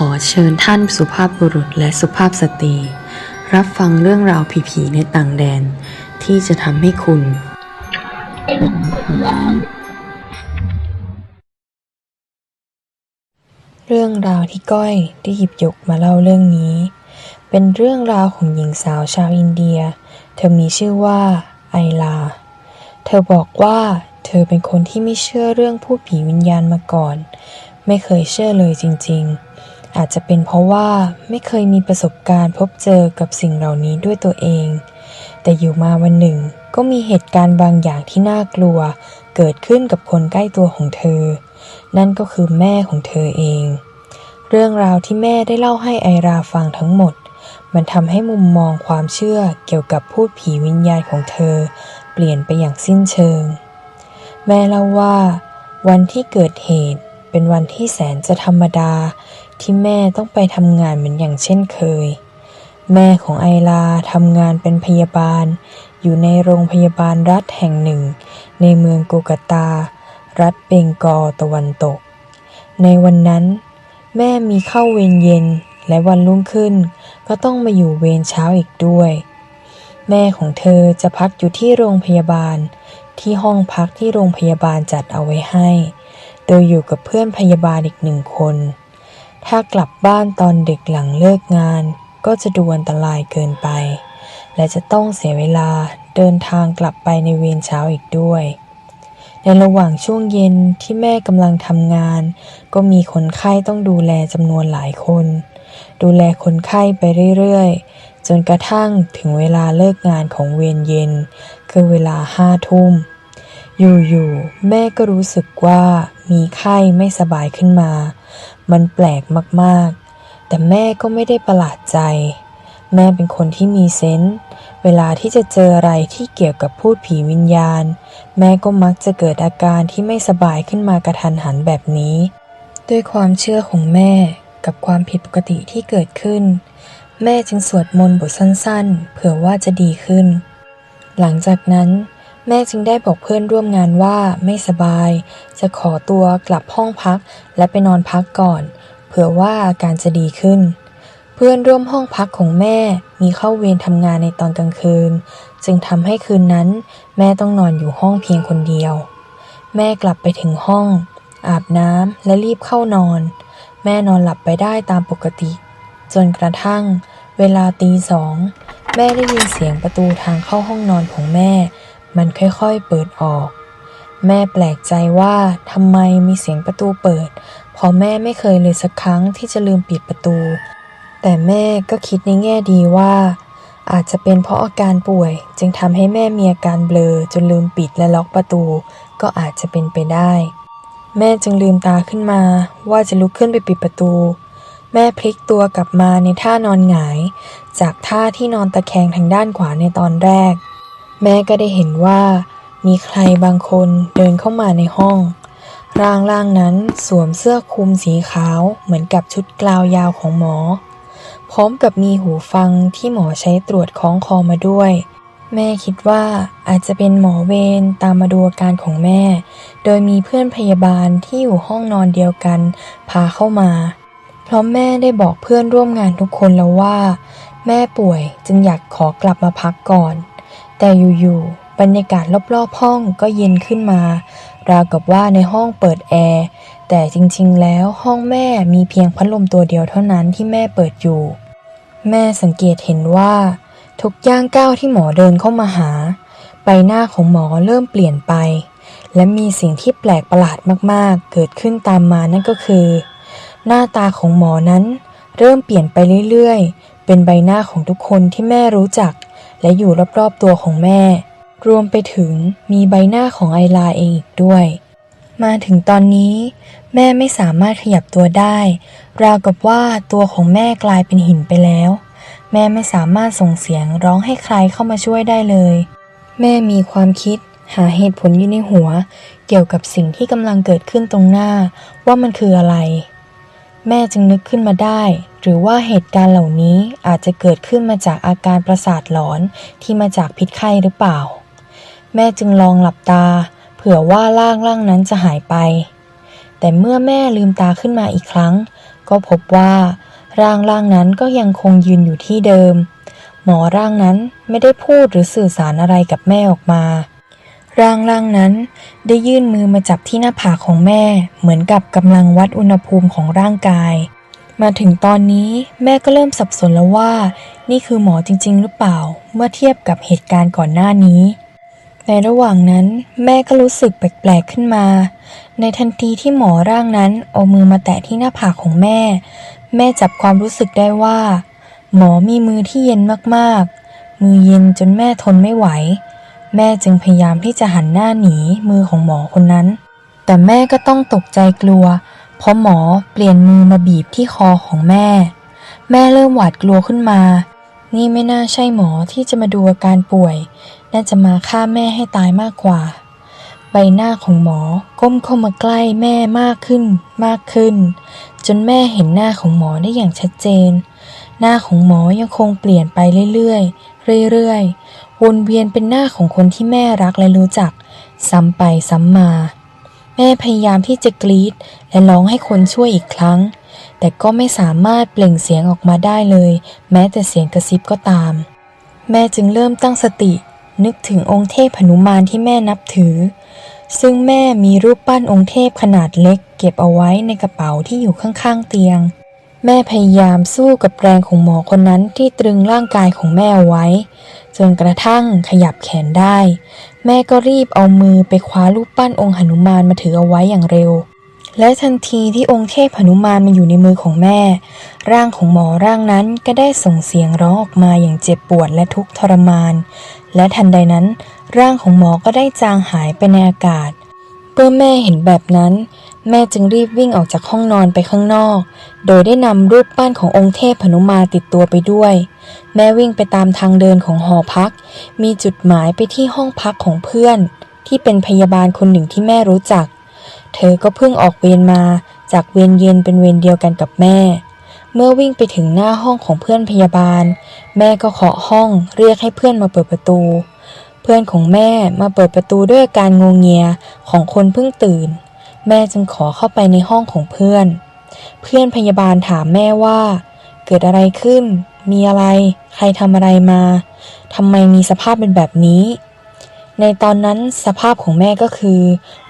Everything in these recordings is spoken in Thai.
ขอเชิญท่านสุภาพบุรุษและสุภาพสตรี รับฟังเรื่องราวผีๆในต่างแดน ที่จะทำให้คุณ เรื่องราวที่ก้อยได้หยิบยกมาเล่าเรื่องนี้ เป็นเรื่องราวของหญิงสาวชาวอินเดีย เธอมีชื่อว่าไอลา เธอบอกว่าเธอเป็นคนที่ไม่เชื่อเรื่องพูดผีวิญญาณมาก่อน ไม่เคยเชื่อเลยจริง ๆ อาจจะเป็นเพราะว่าไม่เคยมีประสบการณ์พบเจอกับสิ่งเหล่านี้ด้วยตัวเอง แต่อยู่มาวันหนึ่งก็มีเหตุการณ์บางอย่างที่น่ากลัว เกิดขึ้นกับคนใกล้ตัวของเธอ นั่นก็คือแม่ของเธอเอง เรื่องราวที่แม่ได้เล่าให้ไอราฟังทั้งหมด มันทำให้มุมมองความเชื่อเกี่ยวกับพูดผีวิญญาณของเธอ เปลี่ยนไปอย่างสิ้นเชิง แม่เล่าว่า วันที่เกิดเหตุเป็นวันที่แสนจะธรรมดา ที่แม่ต้องไปทำงานเหมือนอย่างเช่นเคย แม่ของไอลาทำงานเป็นพยาบาล อยู่ในโรงพยาบาลรัฐแห่งหนึ่ง ในเมืองโกกาตา รัฐเบงกอลตะวันตก ในวันนั้น แม่มีเข้าเวรเย็นและวันรุ่งขึ้น ก็ต้องมาอยู่เวรเช้าอีกด้วย แม่ของเธอจะพักอยู่ที่โรงพยาบาล ที่ห้องพักที่โรงพยาบาลจัดเอาไว้ให้ โดยอยู่กับเพื่อนพยาบาลอีกหนึ่งคน ถ้ากลับบ้านตอนดึกหลังเลิกงาน ก็จะดูอันตรายเกินไป และจะต้องเสียเวลาเดินทางกลับไปในเวรเช้าอีกด้วย ในระหว่างช่วงเย็นที่แม่กำลังทำงาน ก็มีคนไข้ต้องดูแลจำนวนหลายคน ดูแลคนไข้ไปเรื่อยๆ จนกระทั่งถึงเวลาเลิกงานของเวรเย็น คือเวลาห้าทุ่ม อยู่ๆ แม่ก็รู้สึกว่ามีไข้ไม่สบายขึ้นมา มันแปลกมากๆ แต่แม่ก็ไม่ได้ประหลาดใจ แม่เป็นคนที่มีเซนส์เวลาที่จะเจออะไรที่เกี่ยวกับพูดผีวิญญาณ แม่ก็มักจะเกิดอาการที่ไม่สบายขึ้นมากระทันหันแบบนี้ ด้วยความเชื่อของแม่กับความผิดปกติที่เกิดขึ้น แม่จึงสวดมนต์บทสั้นๆ เผื่อว่าจะดีขึ้น หลังจากนั้น แม่จึงได้บอกเพื่อนร่วมงานว่าไม่สบาย จะขอตัวกลับห้องพักและไปนอนพักก่อน เผื่อว่าอาการจะดีขึ้น เพื่อนร่วมห้องพักของแม่มีเข้าเวรทำงานในตอนกลางคืน จึงทำให้คืนนั้น แม่ต้องนอนอยู่ห้องเพียงคนเดียว แม่กลับไปถึงห้อง อาบน้ำและรีบเข้านอน แม่นอนหลับไปได้ตามปกติ จนกระทั่ง เวลาตีสองแม่ได้ยินเสียงประตูทางเข้าห้องนอนของแม่ มันค่อยๆเปิดออก แม่แปลกใจว่าทำไมมีเสียงประตูเปิดเพราะแม่ไม่เคยเลยสักครั้งที่จะลืมปิดประตู แต่แม่ก็คิดในแง่ดีว่า อาจจะเป็นเพราะอาการป่วย จึงทำให้แม่มีอาการเบลอจนลืมปิดและล็อกประตู ก็อาจจะเป็นไปได้ แม่จึงลืมตาขึ้นมา ว่าจะลุกขึ้นไปปิดประตูแม่พลิกตัวกลับมาในท่านอนหงาย จากท่าที่นอนตะแคงทางด้านขวาในตอนแรก แม่ก็ได้เห็นว่า มีใครบางคนเดินเข้ามาในห้อง ร่างร่างนั้นสวมเสื้อคลุมสีขาวเหมือนกับชุดกลาวยาวของหมอ พร้อมกับมีหูฟังที่หมอใช้ตรวจคล้องคอมาด้วย แม่คิดว่าอาจจะเป็นหมอเวรตามมาดูอาการของแม่ โดยมีเพื่อนพยาบาลที่อยู่ห้องนอนเดียวกัน พาเข้ามา เพราะแม่ได้บอกเพื่อนร่วมงานทุกคนแล้วว่า แม่ป่วยจึงอยากขอกลับมาพักก่อน แต่อยู่ๆบรรยากาศรอบๆห้องก็เย็นขึ้นมา ราวกับว่าในห้องเปิดแอร์ แต่จริงๆ แล้วห้องแม่มีเพียงพัดลมตัวเดียวเท่านั้นที่แม่เปิดอยู่ แม่สังเกตเห็นว่า ทุกย่างก้าวที่หมอเดินเข้ามาหา ใบหน้าของหมอเริ่มเปลี่ยนไป และมีสิ่งที่แปลกประหลาดมากๆ เกิดขึ้นตามมานั่นก็คือ หน้าตาของหมอนั้น เริ่มเปลี่ยนไปเรื่อยๆ เป็นใบหน้าของทุกคนที่แม่รู้จัก และอยู่รอบๆตัวของแม่ รวมไปถึงมีใบหน้าของไอลาเองอีกด้วย มาถึงตอนนี้ แม่ไม่สามารถขยับตัวได้ ราวกับว่าตัวของแม่กลายเป็นหินไปแล้ว แม่ไม่สามารถส่งเสียงร้องให้ใครเข้ามาช่วยได้เลย แม่มีความคิดหาเหตุผลอยู่ในหัว เกี่ยวกับสิ่งที่กำลังเกิดขึ้นตรงหน้าว่ามันคืออะไร แม่จึงนึกขึ้นมาได้ หรือว่าเหตุการณ์เหล่านี้อาจจะเกิดขึ้นมาจากอาการประสาทหลอนที่มาจากพิษไข้หรือเปล่า แม่จึงลองหลับตา เผื่อว่าร่างร่างนั้นจะหายไป แต่เมื่อแม่ลืมตาขึ้นมาอีกครั้ง ก็พบว่าร่างร่างนั้นก็ยังคงยืนอยู่ที่เดิม หมอร่างนั้นไม่ได้พูดหรือสื่อสารอะไรกับแม่ออกมา ร่างร่างนั้นได้ยื่นมือมาจับที่หน้าผากของแม่ เหมือนกับกำลังวัดอุณหภูมิของร่างกาย มาถึงตอนนี้แม่ก็เริ่มสับสนแล้วว่า นี่คือหมอจริง ๆ หรือเปล่า เมื่อเทียบกับเหตุการณ์ก่อนหน้านี้ ในระหว่างนั้นแม่ก็รู้สึกแปลกๆขึ้นมา ในทันทีที่หมอร่างนั้นเอามือมาแตะที่หน้าผากของแม่ แม่จับความรู้สึกได้ว่า หมอมีมือที่เย็นมากๆ มือเย็นจนแม่ทนไม่ไหว แม่จึงพยายามที่จะหันหน้าหนีมือของหมอคนนั้น แต่แม่ก็ต้องตกใจกลัว เพราะหมอเปลี่ยนมือมาบีบที่คอของแม่ แม่เริ่มหวาดกลัวขึ้นมา นี่ไม่น่าใช่หมอที่จะมาดูอาการป่วย น่าจะมาฆ่าแม่ให้ตายมากกว่า ใบหน้าของหมอก้มเข้ามาใกล้แม่มากขึ้นมากขึ้น จนแม่เห็นหน้าของหมอได้อย่างชัดเจน หน้าของหมอยังคงเปลี่ยนไปเรื่อยๆเรื่อยๆ วนเวียนเป็นหน้าของคนที่แม่รักและรู้จัก ซ้ำไปซ้ำมา แม่พยายามที่จะกรีดและร้องให้คนช่วยอีกครั้ง แต่ก็ไม่สามารถเปล่งเสียงออกมาได้เลย แม้แต่เสียงกระซิบก็ตาม แม่จึงเริ่มตั้งสติ นึกถึงองค์เทพหนุมานที่แม่นับถือ ซึ่งแม่มีรูปปั้นองค์เทพขนาดเล็ก เก็บเอาไว้ในกระเป๋าที่อยู่ข้างๆเตียงแม่พยายามสู้กับแรงของหมอคนนั้นที่ตรึงร่างกายของแม่ไว้ จนกระทั่งขยับแขนได้ แม่ก็รีบเอามือไปคว้ารูปปั้นองค์หนุมานมาถือเอาไว้อย่างเร็ว และทันทีที่องค์เทพหนุมานมาอยู่ในมือของแม่ ร่างของหมอร่างนั้นก็ได้ส่งเสียงร้องออกมาอย่างเจ็บปวดและทุกข์ทรมาน และทันใดนั้น ร่างของหมอก็ได้จางหายไปในอากาศเมื่อแม่เห็นแบบนั้น แม่จึงรีบวิ่งออกจากห้องนอนไปข้างนอก โดยได้นำรูปปั้นขององค์เทพหนุมาติดตัวไปด้วย แม่วิ่งไปตามทางเดินของหอพัก มีจุดหมายไปที่ห้องพักของเพื่อน ที่เป็นพยาบาลคนหนึ่งที่แม่รู้จัก เธอก็เพิ่งออกเวรมาจากเวรเย็นเป็นเวรเดียวกันกับแม่ เมื่อวิ่งไปถึงหน้าห้องของเพื่อนพยาบาล แม่ก็เคาะห้องเรียกให้เพื่อนมาเปิดประตู เพื่อนของแม่มาเปิดประตูด้วยอาการงงเงียของคนเพิ่งตื่น แม่จึงขอเข้าไปในห้องของเพื่อน เพื่อนพยาบาลถามแม่ว่า เกิดอะไรขึ้น มีอะไร ใครทำอะไรมาทำไมมีสภาพเป็นแบบนี้ ในตอนนั้นสภาพของแม่ก็คือ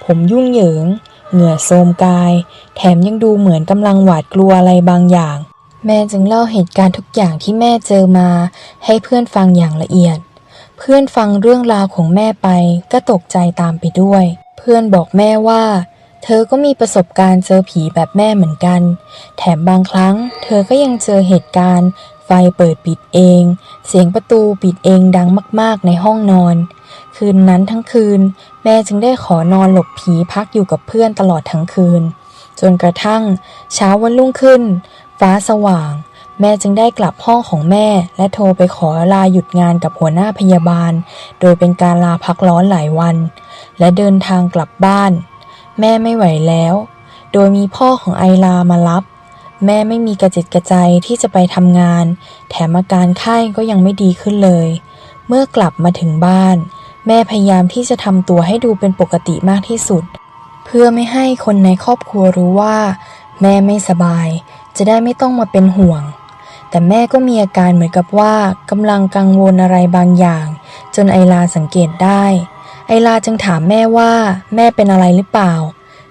ผมยุ่งเหยิง เหงื่อโทรมกาย แถมยังดูเหมือนกำลังหวาดกลัวอะไรบางอย่าง แม่จึงเล่าเหตุการณ์ทุกอย่างที่แม่เจอมา ให้เพื่อนฟังอย่างละเอียด เพื่อนฟังเรื่องราวของแม่ไปก็ตกใจตามไปด้วย เพื่อนบอกแม่ว่า เธอก็มีประสบการณ์เจอผีแบบแม่เหมือนกัน แถมบางครั้ง เธอก็ยังเจอเหตุการณ์ ไฟเปิดปิดเอง เสียงประตูปิดเองดังมากๆในห้องนอน คืนนั้นทั้งคืน แม่จึงได้ขอนอนหลบผีพักอยู่กับเพื่อนตลอดทั้งคืน จนกระทั่ง เช้าวันรุ่งขึ้น ฟ้าสว่าง แม่จึงได้กลับห้องของแม่ และโทรไปขอลาหยุดงานกับหัวหน้าพยาบาล โดยเป็นการลาพักร้อนหลายวัน และเดินทางกลับบ้าน แม่ไม่ไหวแล้ว โดยมีพ่อของไอลามารับ แม่ไม่มีกระจิตกระใจที่จะไปทำงาน แถมอาการไข้ก็ยังไม่ดีขึ้นเลย เมื่อกลับมาถึงบ้าน แม่พยายามที่จะทำตัวให้ดูเป็นปกติมากที่สุด เพื่อไม่ให้คนในครอบครัวรู้ว่า แม่ไม่สบาย จะได้ไม่ต้องมาเป็นห่วง แต่แม่ก็มีอาการเหมือนกับว่ากำลังกังวลอะไรบางอย่าง จนไอลาสังเกตได้ ไอลาจึงถามแม่ว่า แม่เป็นอะไรหรือเปล่า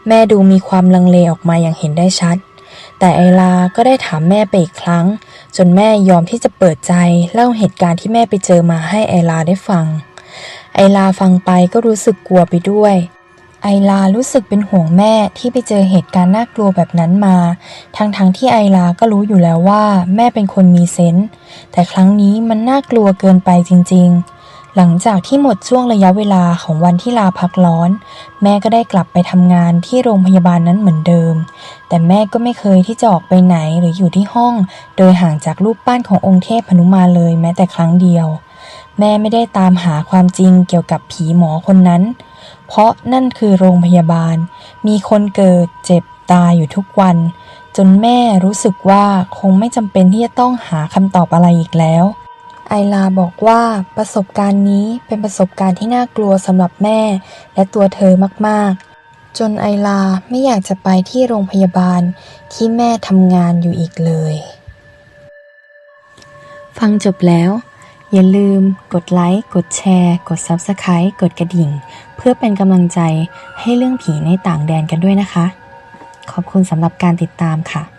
แม่ดูมีความลังเลออกมาอย่างเห็นได้ชัด แต่ไอลาก็ได้ถามแม่ไปอีกครั้ง จนแม่ยอมที่จะเปิดใจเล่าเหตุการณ์ที่แม่ไปเจอมาให้ไอลาได้ฟัง ไอลาฟังไปก็รู้สึกกลัวไปด้วย ไอลารู้สึกเป็นห่วงแม่ที่ไปเจอเหตุการณ์น่ากลัวแบบนั้นมา ทั้งๆทที่ไอลาก็รู้อยู่แล้วว่า แม่เป็นคนมีเซนส์แต่ครั้งนี้มันน่ากลัวเกินไปจริง ๆ หลังจากที่หมดช่วงระยะเวลาของวันที่ลาพักร้อน แม่ก็ได้กลับไปทำงานที่โรงพยาบาลนั้นเหมือนเดิม แต่แม่ก็ไม่เคยที่จะออกไปไหนหรืออยู่ที่ห้อง โดยห่างจากรูปปั้นขององค์เทพพนุมาเลยแม้แต่ครั้งเดียว แม่ไม่ได้ตามหาความจริงเกี่ยวกับผีหมอคนนั้น เพราะนั่นคือโรงพยาบาล มีคนเกิดเจ็บตายอยู่ทุกวัน จนแม่รู้สึกว่าคงไม่จำเป็นที่จะต้องหาคำตอบอะไรอีกแล้ว ไอลาบอกว่าประสบการณ์นี้เป็นประสบการณ์ที่น่ากลัวสำหรับแม่ และตัวเธอมากๆ จนไอลาไม่อยากจะไปที่โรงพยาบาลที่แม่ทำงานอยู่อีกเลย ฟังจบแล้ว อย่าลืมกดไลค์ กดแชร์ กด Subscribe กดกระดิ่ง เพื่อเป็นกำลังใจให้เรื่องผีในต่างแดนกันด้วยนะคะ ขอบคุณสำหรับการติดตามค่ะ